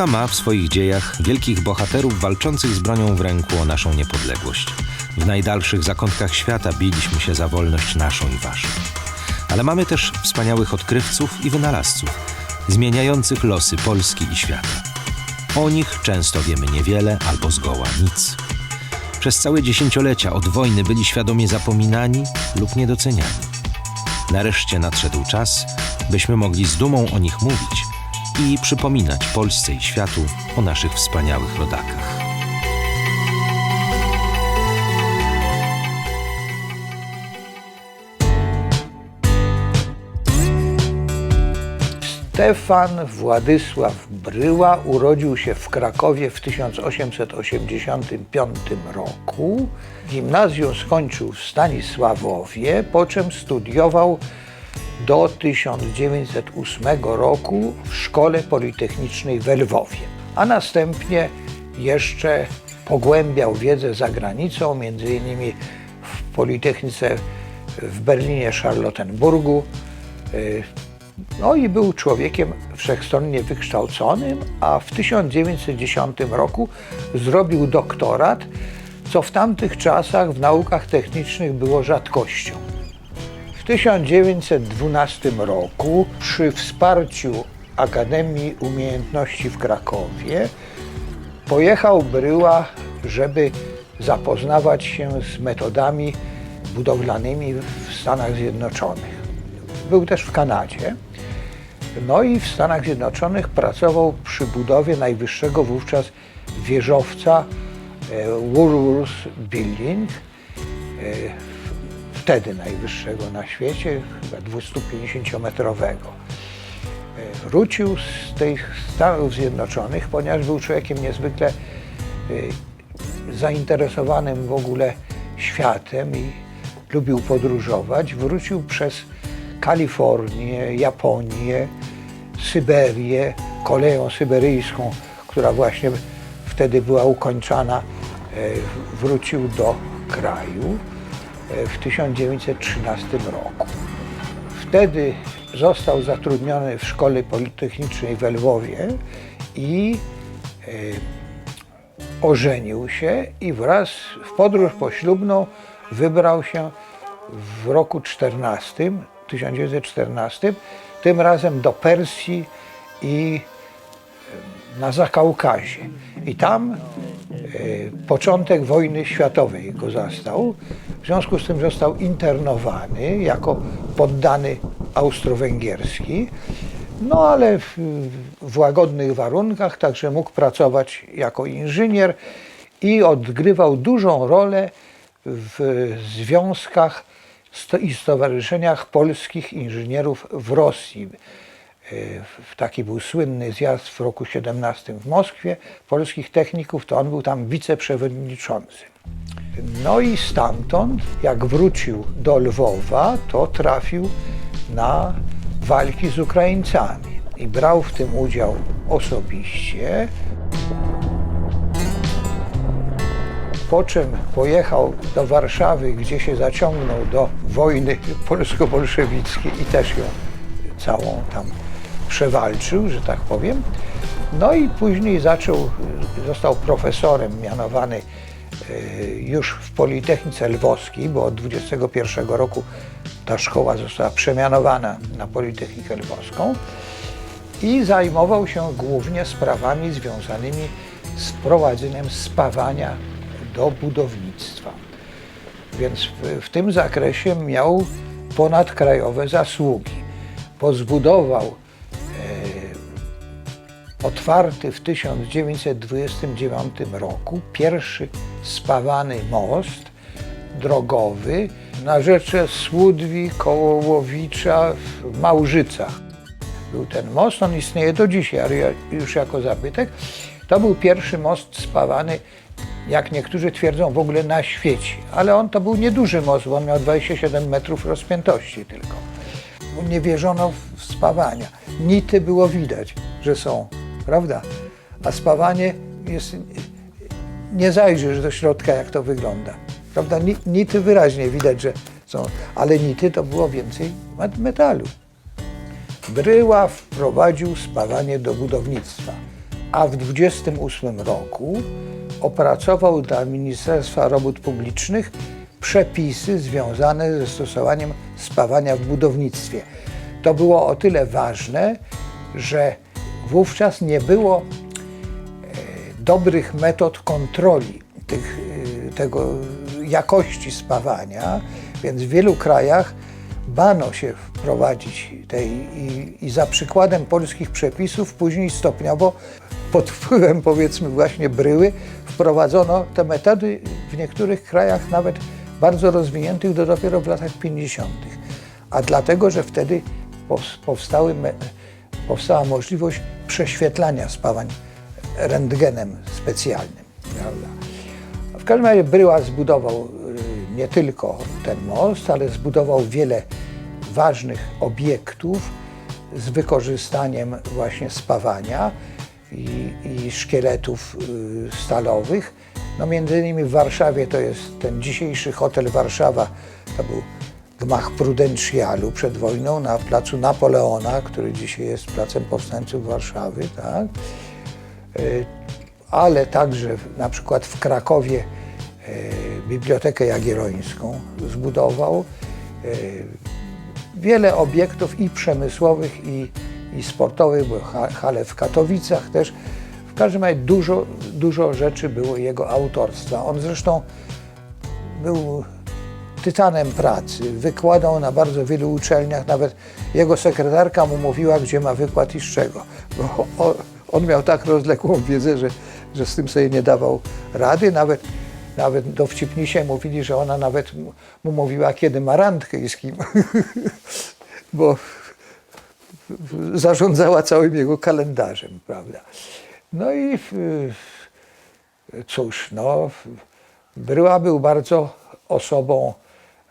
Polska ma w swoich dziejach wielkich bohaterów walczących z bronią w ręku o naszą niepodległość. W najdalszych zakątkach świata biliśmy się za wolność naszą i waszą. Ale mamy też wspaniałych odkrywców i wynalazców, zmieniających losy Polski i świata. O nich często wiemy niewiele albo zgoła nic. Przez całe dziesięciolecia od wojny byli świadomie zapominani lub niedoceniani. Nareszcie nadszedł czas, byśmy mogli z dumą o nich mówić i przypominać Polsce i światu o naszych wspaniałych rodakach. Stefan Władysław Bryła urodził się w Krakowie w 1885 roku. Gimnazjum skończył w Stanisławowie, po czym studiował do 1908 roku w Szkole Politechnicznej w Lwowie, a następnie jeszcze pogłębiał wiedzę za granicą, między innymi w Politechnice w Berlinie, Charlottenburgu. Y, no i był człowiekiem wszechstronnie wykształconym, a w 1910 roku zrobił doktorat, co w tamtych czasach w naukach technicznych było rzadkością. W 1912 roku przy wsparciu Akademii Umiejętności w Krakowie pojechał Bryła, żeby zapoznawać się z metodami budowlanymi w Stanach Zjednoczonych. Był też w Kanadzie. No i w Stanach Zjednoczonych pracował przy budowie najwyższego wówczas wieżowca e, Woolworth Building, e, wtedy najwyższego na świecie, chyba 250-metrowego. E, Wrócił z tych Stanów Zjednoczonych, ponieważ był człowiekiem niezwykle e, zainteresowanym w ogóle światem i lubił podróżować. Wrócił przez Kalifornię, Japonię, Syberię, koleją syberyjską, która właśnie wtedy była ukończona, e, wrócił do kraju w 1913 roku. Wtedy został zatrudniony w Szkole Politechnicznej w Lwowie i e, ożenił się i wraz w podróż poślubną wybrał się w roku 14, 1914, tym razem do Persji i e, na Zakaukazie. I tam początek wojny światowej go zastał. W związku z tym został internowany jako poddany austro-węgierski. No ale w, w łagodnych warunkach, także mógł pracować jako inżynier i odgrywał dużą rolę w związkach i stowarzyszeniach polskich inżynierów w Rosji. W- Taki był słynny zjazd w roku 17 w Moskwie polskich techników, to on był tam wiceprzewodniczący. No i stamtąd, jak wrócił do Lwowa, to trafił na walki z Ukraińcami i brał w tym udział osobiście. Po czym pojechał do Warszawy, gdzie się zaciągnął do wojny polsko-bolszewickiej i też ją całą tam przewalczył, że tak powiem. No i później zaczął, został profesorem mianowany e, już w Politechnice Lwowskiej, bo od 21 roku ta szkoła została przemianowana na Politechnikę Lwowską i zajmował się głównie sprawami związanymi z prowadzeniem spawania do budownictwa. Więc w, w tym zakresie miał ponadkrajowe zasługi, bo zbudował e, otwarty w 1929 roku pierwszy spawany most drogowy na rzece Słudwi koło Łowicza w Małżycach. Był ten most, on istnieje do dzisiaj, ale już jako zabytek. To był pierwszy most spawany, jak niektórzy twierdzą, w ogóle na świecie. Ale on to był nieduży most, bo on miał 27 metrów rozpiętości tylko. Nie wierzono w spawania. Nity było widać, że są, prawda? A spawanie jest... Nie zajrzysz do środka, jak to wygląda. Prawda? Ni- Nity wyraźnie widać, że są, ale nity to było więcej met- metalu. Bryła wprowadził spawanie do budownictwa. a w 28 roku opracował dla Ministerstwa Robót Publicznych przepisy związane ze stosowaniem spawania w budownictwie. To było o tyle ważne, że wówczas nie było e, dobrych metod kontroli tych, y, tego jakości spawania, więc w wielu krajach bano się wprowadzić tej i, i za przykładem polskich przepisów później stopniowo pod wpływem powiedzmy właśnie bryły wprowadzono te metody w niektórych krajach nawet bardzo rozwiniętych do dopiero w latach 50. A dlatego, że wtedy pows- powstały, powstała możliwość prześwietlania spawań rentgenem specjalnym. Prawda? W każdym razie Bryła zbudował y, nie tylko ten most, ale zbudował wiele ważnych obiektów z wykorzystaniem właśnie spawania i, i szkieletów y, stalowych. No między innymi w Warszawie to jest ten dzisiejszy hotel Warszawa, to był gmach Prudencjalu przed wojną na placu Napoleona, który dzisiaj jest placem powstańców Warszawy, tak? Y, ale także na przykład w Krakowie y, Bibliotekę Jagiellońską zbudował. Y, Wiele obiektów i przemysłowych, i, i sportowych, ha- hale w Katowicach też. W każdym razie dużo, dużo rzeczy było jego autorstwa. On zresztą był tytanem pracy, wykładał na bardzo wielu uczelniach, nawet jego sekretarka mu mówiła, gdzie ma wykład i z czego. Bo on, miał tak rozległą wiedzę, że, że z tym sobie nie dawał rady. Nawet, nawet dowcipnisie mówili, że ona nawet mu- mu mówiła, kiedy ma randkę i z kim. Bo zarządzała całym jego kalendarzem, prawda. No i y, cóż, no, Bryła był bardzo osobą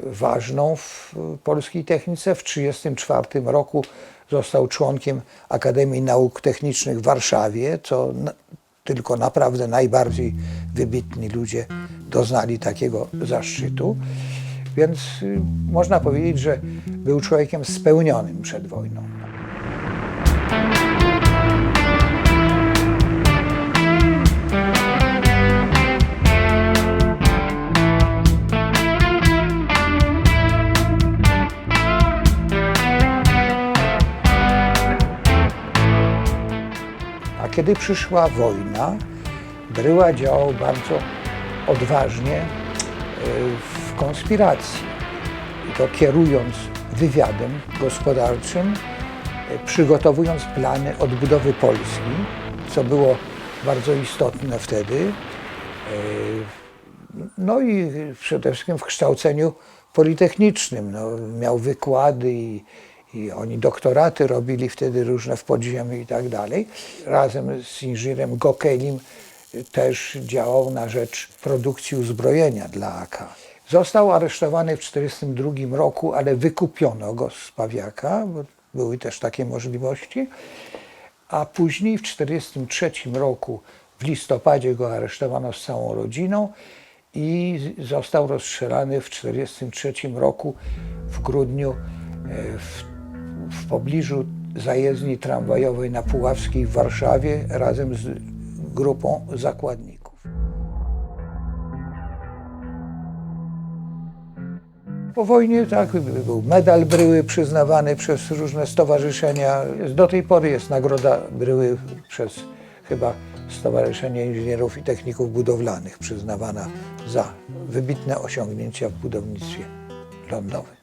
ważną w polskiej technice. W 1934 roku został członkiem Akademii Nauk Technicznych w Warszawie, co na, tylko naprawdę najbardziej wybitni ludzie doznali takiego zaszczytu. Więc y, można powiedzieć, że był człowiekiem spełnionym przed wojną. Kiedy przyszła wojna, Bryła działał bardzo odważnie y, w konspiracji. To kierując wywiadem gospodarczym, y, przygotowując plany odbudowy Polski, co było bardzo istotne wtedy. Y, No i przede wszystkim w kształceniu politechnicznym. No, miał wykłady i, i oni doktoraty robili wtedy różne w podziemiu i tak dalej. Razem z inżynierem Gokelim też działał na rzecz produkcji uzbrojenia dla AK. Został aresztowany w 1942 roku, ale wykupiono go z Pawiaka, bo były też takie możliwości. A później w 1943 roku w listopadzie go aresztowano z całą rodziną i został rozstrzelany w 1943 roku w grudniu e, w, w pobliżu zajezdni tramwajowej na Puławskiej w Warszawie razem z grupą zakładników. Po wojnie tak, był medal Bryły przyznawany przez różne stowarzyszenia. Do tej pory jest nagroda Bryły przez chyba Stowarzyszenie Inżynierów i Techników Budowlanych przyznawana za wybitne osiągnięcia w budownictwie lądowym.